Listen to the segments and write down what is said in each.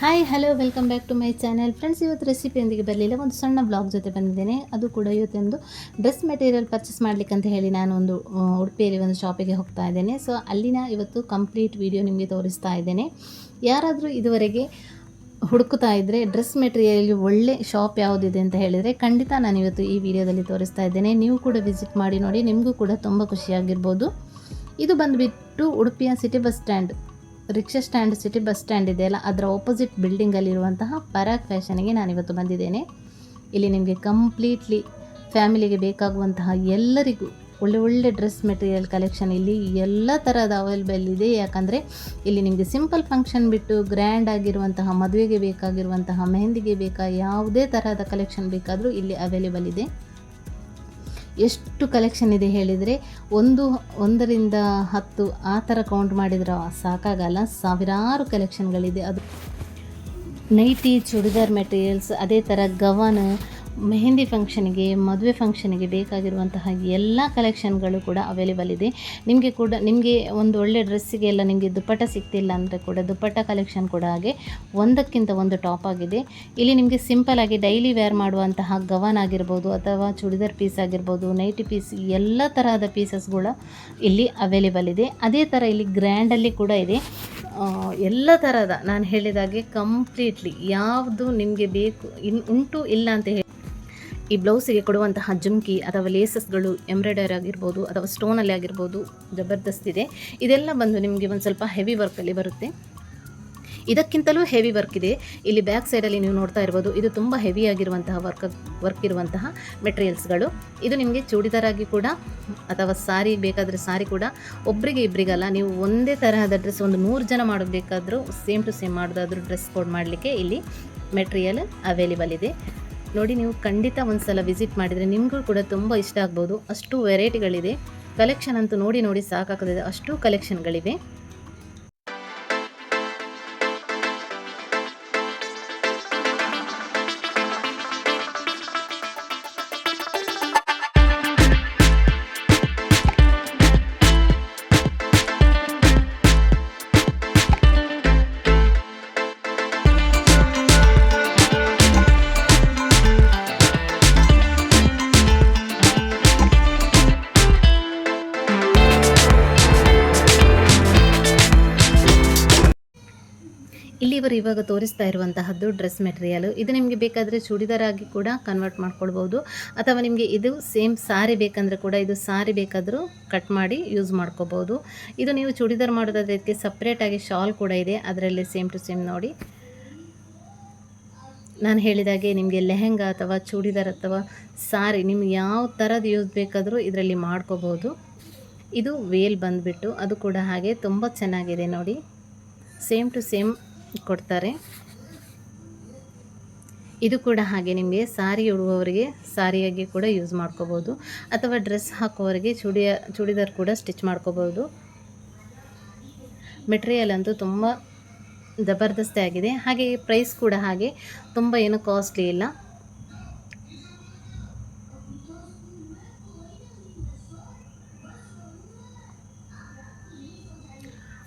Hi hello welcome back to my channel friends ಇವತ್ತು ರೆಸಿಪಿಯೊಂದಿಗೆ ಬರಲಿಲ್ಲ. ಒಂದು ಸಣ್ಣ ಬ್ಲಾಗ್ ಜೊತೆ ಬಂದಿದ್ದೇನೆ. ಅದು ಕೂಡ ಇವತ್ತೊಂದು ಡ್ರೆಸ್ ಮೆಟೀರಿಯಲ್ ಪರ್ಚೇಸ್ ಮಾಡಲಿಕ್ಕೆ ಅಂತ ಹೇಳಿ ನಾನು ಒಂದು ಉಡುಪಿಯಲ್ಲಿ ಒಂದು ಶಾಪಿಗೆ ಹೋಗ್ತಾ ಇದ್ದೇನೆ. ಸೊ ಅಲ್ಲಿನ ಇವತ್ತು ಕಂಪ್ಲೀಟ್ ವಿಡಿಯೋ ನಿಮಗೆ ತೋರಿಸ್ತಾ ಇದ್ದೇನೆ. ಯಾರಾದರೂ ಇದುವರೆಗೆ ಹುಡುಕುತ್ತಾ ಇದ್ದರೆ ಡ್ರೆಸ್ ಮೆಟೀರಿಯಲ್ ಒಳ್ಳೆ ಶಾಪ್ ಯಾವುದಿದೆ ಅಂತ ಹೇಳಿದರೆ, ಖಂಡಿತ ನಾನು ಇವತ್ತು ಈ ವಿಡಿಯೋದಲ್ಲಿ ತೋರಿಸ್ತಾ ಇದ್ದೇನೆ. ನೀವು ಕೂಡ ವಿಸಿಟ್ ಮಾಡಿ ನೋಡಿ, ನಿಮಗೂ ಕೂಡ ತುಂಬ ಖುಷಿಯಾಗಿರ್ಬೋದು. ಇದು ಬಂದುಬಿಟ್ಟು ಉಡುಪಿಯ city bus stand rickshaw stand city bus stand ಇದೆಯಲ್ಲ ಅದರ ಆಪೋಸಿಟ್ ಬಿಲ್ಡಿಂಗಲ್ಲಿರುವಂತಹ ಪರಾಗ್ ಫ್ಯಾಷನ್ಗೆ ನಾನಿವತ್ತು ಬಂದಿದ್ದೇನೆ. ಇಲ್ಲಿ ನಿಮಗೆ ಕಂಪ್ಲೀಟ್ಲಿ ಫ್ಯಾಮಿಲಿಗೆ ಬೇಕಾಗುವಂತಹ ಎಲ್ಲರಿಗೂ ಒಳ್ಳೆ ಒಳ್ಳೆ ಡ್ರೆಸ್ ಮೆಟೀರಿಯಲ್ ಕಲೆಕ್ಷನ್ ಇಲ್ಲಿ ಎಲ್ಲ ಥರದ ಅವೈಲೇಬಲ್ ಇದೆ. ಯಾಕಂದರೆ ಇಲ್ಲಿ ನಿಮಗೆ ಸಿಂಪಲ್ ಫಂಕ್ಷನ್ ಬಿಟ್ಟು ಗ್ರ್ಯಾಂಡ್ ಆಗಿರುವಂತಹ, ಮದುವೆಗೆ ಬೇಕಾಗಿರುವಂತಹ, ಮೆಹಂದಿಗೆ ಬೇಕಾ, ಯಾವುದೇ ತರಹದ ಕಲೆಕ್ಷನ್ ಬೇಕಾದರೂ ಇಲ್ಲಿ ಅವೈಲೇಬಲ್ ಇದೆ. ಎಷ್ಟು ಕಲೆಕ್ಷನ್ ಇದೆ ಹೇಳಿದರೆ, ಒಂದು, ಒಂದರಿಂದ ಹತ್ತು ಆ ಥರ ಕೌಂಟ್ ಮಾಡಿದ್ರೆ ಸಾಕಾಗಲ್ಲ. ಸಾವಿರಾರು ಕಲೆಕ್ಷನ್ಗಳಿದೆ ಅದು ನೈಟಿ, ಚೂಡಿದಾರ್ ಮೆಟೀರಿಯಲ್ಸ್ ಅದೇ ಥರ ಗವನ್ ಮೆಹಂದಿ ಫಂಕ್ಷನ್ಗೆ, ಮದುವೆ ಫಂಕ್ಷನ್ಗೆ ಬೇಕಾಗಿರುವಂತಹ ಎಲ್ಲ ಕಲೆಕ್ಷನ್ಗಳು ಕೂಡ ಅವೈಲೇಬಲ್ ಇದೆ. ನಿಮಗೆ ಕೂಡ, ನಿಮಗೆ ಒಂದು ಒಳ್ಳೆ ಡ್ರೆಸ್ಸಿಗೆ ಎಲ್ಲ ನಿಮಗೆ ದುಪ್ಪಟ್ಟ ಸಿಗ್ತಿಲ್ಲ ಅಂದರೆ ಕೂಡ ದುಪ್ಪಟ್ಟ ಕಲೆಕ್ಷನ್ ಕೂಡ ಹಾಗೆ ಒಂದಕ್ಕಿಂತ ಒಂದು ಟಾಪ್ ಆಗಿದೆ. ಇಲ್ಲಿ ನಿಮಗೆ ಸಿಂಪಲ್ ಆಗಿ ಡೈಲಿ ವೇರ್ ಮಾಡುವಂತಹ ಗವನ್ ಆಗಿರ್ಬೋದು ಅಥವಾ ಚೂಡಿದಾರ್ ಪೀಸ್ ಆಗಿರ್ಬೋದು ನೈಟಿ ಪೀಸ್ ಎಲ್ಲ ತರಹದ ಪೀಸಸ್ಗಳು ಇಲ್ಲಿ ಅವೈಲೇಬಲ್ ಇದೆ. ಅದೇ ಥರ ಇಲ್ಲಿ ಗ್ರ್ಯಾಂಡಲ್ಲಿ ಕೂಡ ಇದೆ. ಎಲ್ಲ ಥರದ ನಾನು ಹೇಳಿದಾಗೆ ಕಂಪ್ಲೀಟ್ಲಿ ಯಾವುದು ನಿಮಗೆ ಬೇಕು, ಇನ್, ಉಂಟು ಇಲ್ಲ ಅಂತ ಹೇಳಿ ಈ ಬ್ಲೌಸಿಗೆ ಕೊಡುವಂತಹ ಜುಮ್ಕಿ ಅಥವಾ ಲೇಸಸ್ಗಳು ಎಂಬ್ರಾಯ್ಡರಿ ಆಗಿರ್ಬೋದು ಅಥವಾ ಸ್ಟೋನಲ್ಲಿ ಆಗಿರ್ಬೋದು ಜಬರ್ದಸ್ತ್ ಇದೆ. ಇದೆಲ್ಲ ಬಂದು ನಿಮಗೆ ಒಂದು ಸ್ವಲ್ಪ ಹೆವಿ ವರ್ಕಲ್ಲಿ ಬರುತ್ತೆ. ಇದಕ್ಕಿಂತಲೂ ಹೆವಿ ವರ್ಕ್ ಇದೆ. ಇಲ್ಲಿ ಬ್ಯಾಕ್ ಸೈಡಲ್ಲಿ ನೀವು ನೋಡ್ತಾ ಇರ್ಬೋದು, ಇದು ತುಂಬ ಹೆವಿ ಆಗಿರುವಂತಹ ವರ್ಕ್ ವರ್ಕ್ ಇರುವಂತಹ ಮೆಟೀರಿಯಲ್ಸ್ಗಳು ಇದು ನಿಮಗೆ ಚೂಡಿದಾರಾಗಿ ಕೂಡ ಅಥವಾ ಸಾರಿ ಬೇಕಾದರೆ ಸಾರಿ ಕೂಡ ಒಬ್ಬರಿಗೆ ಇಬ್ಬರಿಗಲ್ಲ ನೀವು ಒಂದೇ ತರಹದ ಡ್ರೆಸ್ ಒಂದು ನೂರು ಜನ ಮಾಡಬೇಕಾದರೂ ಸೇಮ್ ಟು ಸೇಮ್ ಮಾಡೋದಾದರೂ ಡ್ರೆಸ್ ಕೋಡ್ ಮಾಡಲಿಕ್ಕೆ ಇಲ್ಲಿ ಮೆಟೀರಿಯಲ್ ಅವೈಲೇಬಲ್ ಇದೆ. ನೋಡಿ, ನೀವು ಖಂಡಿತ ಒಂದು ಸಲ ವಿಸಿಟ್ ಮಾಡಿದರೆ ನಿಮಗೂ ಕೂಡ ತುಂಬ ಇಷ್ಟ ಆಗ್ಬೋದು. ಅಷ್ಟು ವೆರೈಟಿಗಳಿದೆ ಕಲೆಕ್ಷನ್ ಅಂತೂ ನೋಡಿ ನೋಡಿ ಸಾಕಾಗ್ತದೆ. ಅಷ್ಟು ಕಲೆಕ್ಷನ್ಗಳಿವೆ ಇಲ್ಲಿ ಇವರು ಇವಾಗ ತೋರಿಸ್ತಾ ಇರುವಂತಹದ್ದು ಡ್ರೆಸ್ ಮೆಟೀರಿಯಲು ಇದು ನಿಮಗೆ ಬೇಕಾದರೆ ಚೂಡಿದಾರ್ ಆಗಿ ಕೂಡ ಕನ್ವರ್ಟ್ ಮಾಡ್ಕೊಳ್ಬೋದು ಅಥವಾ ನಿಮಗೆ ಇದು ಸೇಮ್ ಸಾರಿ ಬೇಕಂದರೆ ಕೂಡ ಇದು ಸಾರಿ ಬೇಕಾದರೂ ಕಟ್ ಮಾಡಿ ಯೂಸ್ ಮಾಡ್ಕೋಬೋದು ಇದು ನೀವು ಚೂಡಿದಾರ್ ಮಾಡೋದಾದ್ರೆ ಇದಕ್ಕೆ ಸಪ್ರೇಟಾಗಿ ಶಾಲ್ ಕೂಡ ಇದೆ. ಅದರಲ್ಲಿ ಸೇಮ್ ಟು ಸೇಮ್ ನೋಡಿ. ನಾನು ಹೇಳಿದಾಗೆ ನಿಮಗೆ ಲೆಹೆಂಗಾ ಅಥವಾ ಚೂಡಿದಾರ್ ಅಥವಾ ಸಾರಿ ನಿಮ್ಗೆ ಯಾವ ಥರದ ಯೂಸ್ ಬೇಕಾದರೂ ಇದರಲ್ಲಿ ಮಾಡ್ಕೋಬೋದು ಇದು ವೇಲ್ ಬಂದುಬಿಟ್ಟು ಅದು ಕೂಡ ಹಾಗೆ ತುಂಬ ಚೆನ್ನಾಗಿದೆ ನೋಡಿ. ಸೇಮ್ ಟು ಸೇಮ್ ಕೊಡ್ತಾರೆ. ಇದು ಕೂಡ ಹಾಗೆ ನಿಮಗೆ ಸಾರಿ ಉಡುವವರಿಗೆ ಸಾರಿಯಾಗಿ ಕೂಡ ಯೂಸ್ ಮಾಡ್ಕೋಬೋದು. ಅಥವಾ ಡ್ರೆಸ್ ಹಾಕೋವರಿಗೆ ಚೂಡಿಯ, ಚೂಡಿದಾರ್ ಕೂಡ ಸ್ಟಿಚ್ ಮಾಡ್ಕೋಬೋದು. ಮೆಟೀರಿಯಲ್ ಅಂತೂ ತುಂಬ ಜಬರ್ದಸ್ತಿ ಆಗಿದೆ. ಹಾಗೆ ಪ್ರೈಸ್ ಕೂಡ ಹಾಗೆ ತುಂಬ ಏನು ಕಾಸ್ಟ್ಲಿ ಇಲ್ಲ.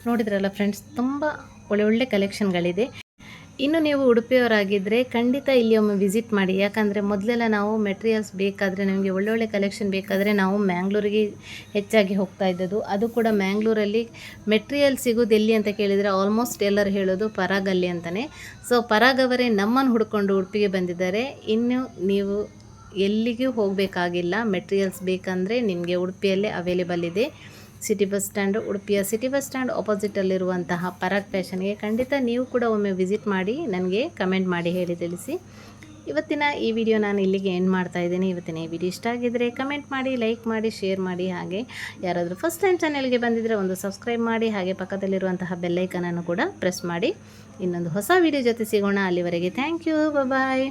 ನೋಡಿದ್ರಲ್ಲ ಫ್ರೆಂಡ್ಸ್ ತುಂಬ ಒಳ್ಳೆ ಒಳ್ಳೆ ಕಲೆಕ್ಷನ್ಗಳಿದೆ ಇನ್ನು ನೀವು ಉಡುಪಿಯವರಾಗಿದ್ದರೆ ಖಂಡಿತ ಇಲ್ಲಿ ಒಮ್ಮೆ ವಿಸಿಟ್ ಮಾಡಿ. ಯಾಕಂದರೆ ಮೊದಲೆಲ್ಲ ನಾವು ಮೆಟೀರಿಯಲ್ಸ್ ಬೇಕಾದರೆ, ನಮಗೆ ಒಳ್ಳೊಳ್ಳೆ ಕಲೆಕ್ಷನ್ ಬೇಕಾದರೆ ನಾವು ಮ್ಯಾಂಗ್ಳೂರಿಗೆ ಹೆಚ್ಚಾಗಿ ಹೋಗ್ತಾ ಇದ್ದದ್ದು. ಅದು ಕೂಡ ಮ್ಯಾಂಗ್ಳೂರಲ್ಲಿ ಮೆಟೀರಿಯಲ್ ಸಿಗೋದು ಎಲ್ಲಿ ಅಂತ ಕೇಳಿದರೆ ಆಲ್ಮೋಸ್ಟ್ ಎಲ್ಲರೂ ಹೇಳೋದು ಪರಾಗಲ್ಲಿ ಅಂತಲೇ ಸೊ ಪರಾಗ್ ಅವರೇ ನಮ್ಮನ್ನು ಹುಡ್ಕೊಂಡು ಉಡುಪಿಗೆ ಬಂದಿದ್ದಾರೆ. ಇನ್ನು ನೀವು ಎಲ್ಲಿಗೂ ಹೋಗಬೇಕಾಗಿಲ್ಲ. ಮೆಟೀರಿಯಲ್ಸ್ ಬೇಕಂದರೆ ನಿಮಗೆ ಉಡುಪಿಯಲ್ಲೇ ಅವೈಲೇಬಲ್ ಇದೆ. ಸಿಟಿ ಬಸ್ ಸ್ಟ್ಯಾಂಡ್, ಉಡುಪಿಯ ಸಿಟಿ ಬಸ್ ಸ್ಟ್ಯಾಂಡ್ ಆಪೋಸಿಟಲ್ಲಿರುವಂತಹ ಪರಾಗ್ ಫ್ಯಾಷನ್ಗೆ ಖಂಡಿತ ನೀವು ಕೂಡ ಒಮ್ಮೆ ವಿಸಿಟ್ ಮಾಡಿ ನನಗೆ ಕಮೆಂಟ್ ಮಾಡಿ ಹೇಳಿ ತಿಳಿಸಿ. ಇವತ್ತಿನ ಈ ವಿಡಿಯೋ ನಾನು ಇಲ್ಲಿಗೆ ಎಂಡ್ ಮಾಡ್ತಾ ಇದ್ದೀನಿ. ಇವತ್ತಿನ ಈ ವಿಡಿಯೋ ಇಷ್ಟ ಆಗಿದ್ದರೆ ಕಮೆಂಟ್ ಮಾಡಿ ಲೈಕ್ ಮಾಡಿ ಶೇರ್ ಮಾಡಿ, ಹಾಗೆ ಯಾರಾದರೂ ಫಸ್ಟ್ ಟೈಮ್ ಚಾನೆಲ್ಗೆ ಬಂದಿದ್ದರೆ ಒಂದು ಸಬ್ಸ್ಕ್ರೈಬ್ ಮಾಡಿ, ಹಾಗೆ ಪಕ್ಕದಲ್ಲಿರುವಂತಹ ಬೆಲ್ಲೈಕನನ್ನು ಕೂಡ ಪ್ರೆಸ್ ಮಾಡಿ. ಇನ್ನೊಂದು ಹೊಸ ವಿಡಿಯೋ ಜೊತೆ ಸಿಗೋಣ. ಅಲ್ಲಿವರೆಗೆ ಥ್ಯಾಂಕ್ ಯು ಬಾಯ್